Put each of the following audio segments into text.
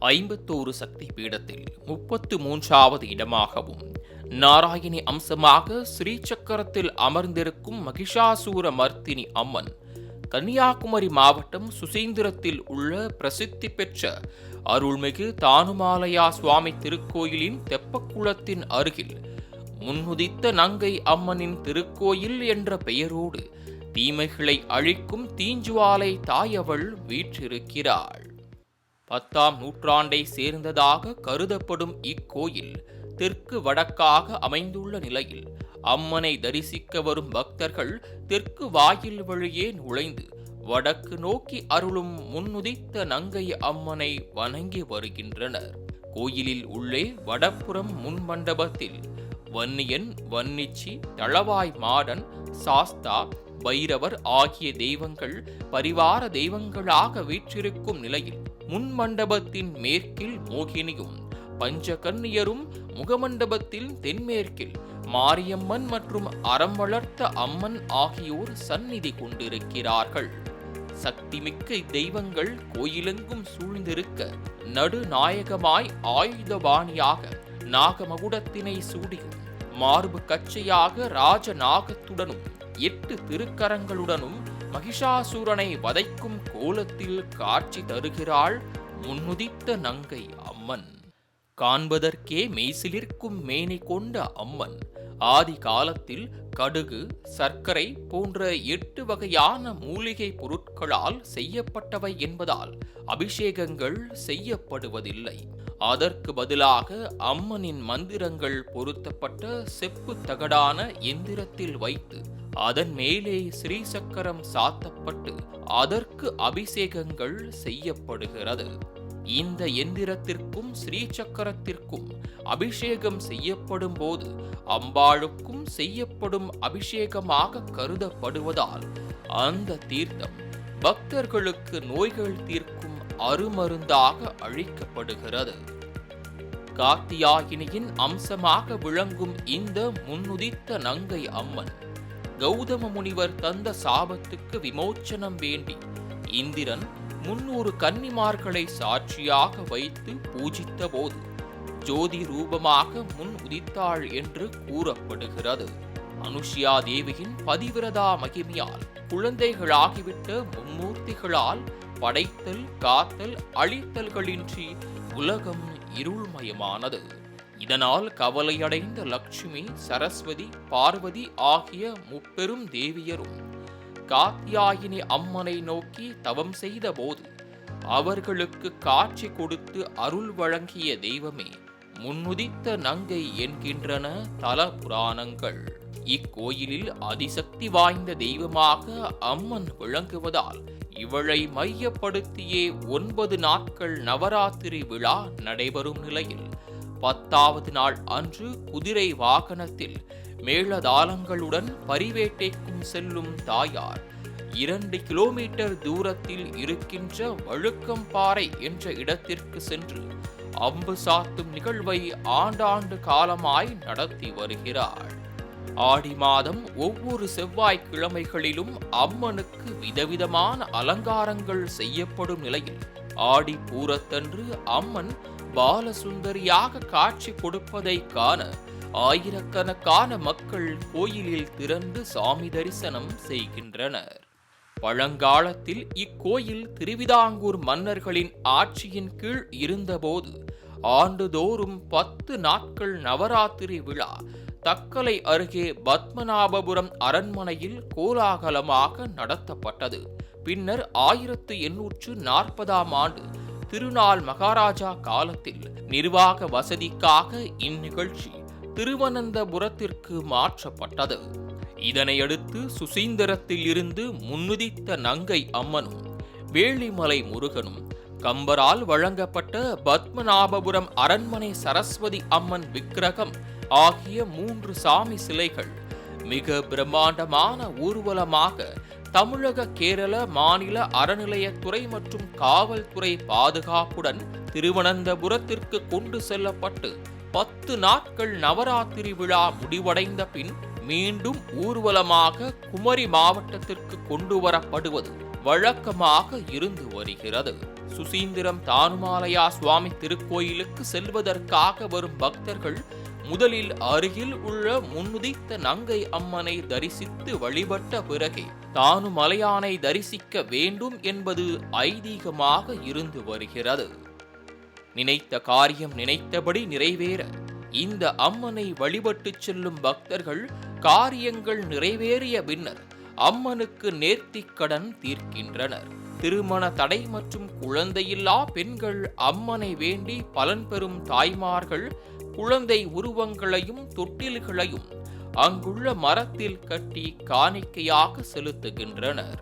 ஐம்பத்தோரு சக்தி பீடத்தில் முப்பத்து மூன்றாவது இடமாகவும் நாராயணி அம்சமாக ஸ்ரீசக்கரத்தில் அமர்ந்திருக்கும் மகிஷாசூர மர்த்தினி அம்மன் கன்னியாகுமரி மாவட்டம் சுசீந்திரத்தில் உள்ள பிரசித்தி பெற்ற அருள்மிகு தானுமாலயா சுவாமி திருக்கோயிலின் தெப்பக்குளத்தின் அருகில் முன்னுதித்த நங்கை அம்மனின் திருக்கோயில் என்ற பெயரோடு தீமைகளை அழிக்கும் தீஞ்சுவாலை தாயவள் வீற்றிருக்கிறாள். பத்தாம் நூற்றாண்டை சேர்ந்ததாக கருதப்படும் இக்கோயில் தெற்கு வடக்காக அமைந்துள்ள நிலையில் அம்மனை தரிசிக்க வரும் பக்தர்கள் தெற்கு வாயில் வழியே நுழைந்து வடக்கு நோக்கி அருளும் முன்னுதித்த நங்கை அம்மனை வணங்கி வருகின்றனர். கோயிலில் உள்ளே வடப்புறம் முன்மண்டபத்தில் வன்னியன் வன்னிச்சி தளவாய் மாடன் சாஸ்தா பைரவர் ஆகிய தெய்வங்கள் பரிவார தெய்வங்களாக வீற்றிருக்கும் நிலையில் முன்மண்டபத்தின் மேற்கில் மோகினியும் பஞ்சகன்னியரும் முகமண்டபத்தில் தென்மேற்கில் மாரியம்மன் மற்றும் அறம் வளர்த்த அம்மன் ஆகியோர் சந்நிதி கொண்டிருக்கிறார்கள். சக்திமிக்க இத்தெய்வங்கள் கோயிலெங்கும் சூழ்ந்திருக்க நடுநாயகமாய் ஆயுதபாணியாக நாகமகுடத்தினை சூடியும் மார்பு கச்சையாக ராஜ நாகத்துடனும் எட்டு திருக்கரங்களுடனும் மகிஷாசூரனை வதைக்கும் கோலத்தில் காட்சி தருகிறாள் முன்னுதித்த நங்கை அம்மன். காண்பதற்கே மெய்சிலிர்க்கும் மேனை கொண்ட அம்மன் ஆதி காலத்தில் கடுகு சர்க்கரை போன்ற எட்டு வகையான மூலிகை பொருட்களால் செய்யப்பட்டவை என்பதால் அபிஷேகங்கள் செய்யப்படுவதில்லை. அதற்கு பதிலாக அம்மனின் மந்திரங்கள் பொருத்தப்பட்ட செப்பு தகடான எந்திரத்தில் வைத்து அதன் மேலே ஸ்ரீசக்கரம் சாத்தப்பட்டு அதற்கு அபிஷேகங்கள் செய்யப்படுகிறது. இந்த எந்திரத்திற்கும் ஸ்ரீசக்கரத்திற்கும் அபிஷேகம் செய்யப்படும் போது அம்பாளுக்கும் செய்யப்படும் அபிஷேகமாக கருதப்படுவதால் அந்த தீர்த்தம் பக்தர்களுக்கு நோய்கள் தீர்க்கும் அருமருந்தாக அழிக்கப்படுகிறது. கார்த்தியாயினியின் அம்சமாக விளங்கும் இந்த முன்னுதித்த நங்கை அம்மன் கௌதம முனிவர் தந்த சாபத்துக்கு விமோச்சனம் வேண்டி இந்திரன் முன்னூறு கன்னிமார்களை சாட்சியாக வைத்து பூஜித்த போது ஜோதி ரூபமாக முன் உதித்தாள் என்று கூறப்படுகிறது. அனுஷ்யா தேவியின் பதிவிரதா மகிமையால் குழந்தைகளாகிவிட்ட மும்மூர்த்திகளால் படைத்தல் காத்தல் அழித்தல்களின்றி உலகம் இருள்மயமானது. இதனால் கவலையடைந்த லட்சுமி சரஸ்வதி பார்வதி ஆகிய முப்பெரும் தேவியரும் காத்தியாயினி அம்மனை நோக்கி தவம் செய்த போது அவர்களுக்கு காட்சி கொடுத்து அருள் வழங்கிய தெய்வமே முன்னுதித்த நங்கை என்கின்றன தல புராணங்கள். இக்கோயிலில் அதிசக்தி வாய்ந்த தெய்வமாக அம்மன் விளங்குவதால் இவளை மையப்படுத்தியே ஒன்பது நாட்கள் நவராத்திரி விழா நடைபெறும் நிலையில் பத்தாவது நாள் அன்று குதிரை வாகனத்தில் மேளதாளங்களுடன் பரிவேட்டைக்கும் செல்லும் தாயார். இரண்டு கிலோமீட்டர் தூரத்தில் இருக்கின்ற வழுக்கம்பாறை என்ற இடத்திற்கு சென்று அம்பு சாத்தும் நிகழ்வை ஆண்டாண்டு காலமாய் நடத்தி வருகிறார் ஆடி மாதம் ஒவ்வொரு செவ்வாய் கிழமைகளிலும் அம்மனுக்கு விதவிதமான அலங்காரங்கள் செய்யப்படும் நிலையில் ஆடி பூரத்தன்று அம்மன் பாலசுந்தரியாக காட்சி கொடுப்பதை காண ஆயிரக்கணக்கான மக்கள் கோயிலில் திறந்து சாமி தரிசனம் செய்கின்றனர். பழங்காலத்தில் இக்கோயில் திருவிதாங்கூர் மன்னர்களின் ஆட்சியின் கீழ் இருந்தபோது ஆண்டுதோறும் பத்து நாட்கள் நவராத்திரி விழா தக்கலை அருகே பத்மநாபபுரம் அரண்மனையில் கோலாகலமாக நடத்தப்பட்டது. பின்னர் ஆயிரத்து எண்ணூற்று நாற்பதாம் ஆண்டு திருநாள் மகாராஜா காலத்தில் நிர்வாக வசதிக்காக இந்நிகழ்ச்சி திருவனந்தபுரத்திற்கு மாற்றப்பட்டது. இதனையடுத்து சுசீந்திரத்தில் இருந்து முன்னுதித்த நங்கை அம்மனும் வேளிமலை முருகனும் கம்பரால் வழங்கப்பட்ட பத்மநாபபுரம் அரண்மனை சரஸ்வதி அம்மன் விக்கிரகம் ஆகிய மூன்று சாமி சிலைகள் மிக பிரம்மாண்டமான ஊர்வலமாக தமிழக கேரள மாநில அறநிலையத்துறை மற்றும் காவல்துறை பாதுகாப்புடன் திருவனந்தபுரத்திற்கு கொண்டு செல்லப்பட்டு பத்து நாட்கள் நவராத்திரி விழா முடிவடைந்த பின் மீண்டும் ஊர்வலமாக குமரி மாவட்டத்திற்கு கொண்டு வரப்படுவது வழக்கமாக இருந்து வருகிறது. சுசீந்திரம் தானுமாலயா சுவாமி திருக்கோயிலுக்கு செல்வதற்காக வரும் பக்தர்கள் முதலில் அருகில் உள்ள முன்னுதித்த நங்கை அம்மனை தரிசித்து வழிபட்ட பிறகே தானுமலையானை தரிசிக்க வேண்டும் என்பது ஐதீகமாக இருந்து வருகிறது. நினைத்த காரியம் நினைத்தபடி நிறைவேற. இந்த அம்மனை வழிபட்டுச் செல்லும் பக்தர்கள் காரியங்கள் நிறைவேறிய பின்னர் அம்மனுக்கு நேர்த்திக் கடன் தீர்க்கின்றனர். திருமண தடை மற்றும் குழந்தையில்லா பெண்கள் அம்மனை வேண்டி பலன் பெறும் தாய்மார்கள் குழந்தை உருவங்களையும் தொட்டில்களையும் அங்குள்ள மரத்தில் கட்டி காணிக்கையாக செலுத்துகின்றனர்.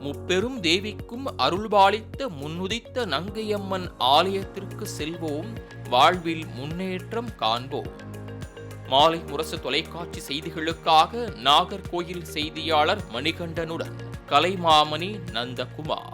முப்பெரும் தேவிக்கும் அருள்பாலித்த முன்னுதித்த நங்கையம்மன் ஆலயத்திற்கு செல்வோம் வாழ்வில் முன்னேற்றம் காண்போம். மாலை முரசு தொலைக்காட்சி செய்திகளுக்காக நாகர்கோயில் செய்தியாளர் மணிகண்டனுடன் கலைமாமணி நந்தகுமார்.